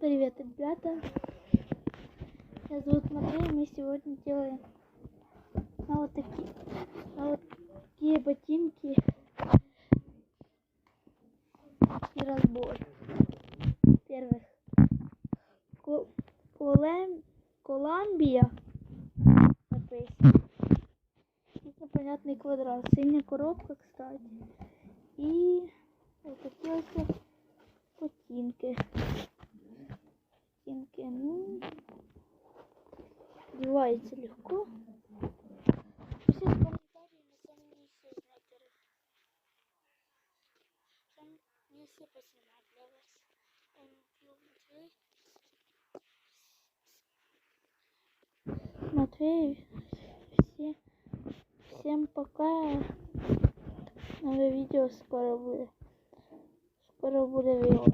привет, ребята! Меня зовут Матвей, мы сегодня делаем на вот такие, на вот такие ботинки и разбор. Первых. Кол- Колем... Коламбия написано. Непонятный квадрат. Синяя коробка, кстати. И вот такие вот. Ботинки, одевается легко. На поснимать для вас. Эм, Матвей. Все, всем пока. Новое видео скоро будет. Скоро будет видео.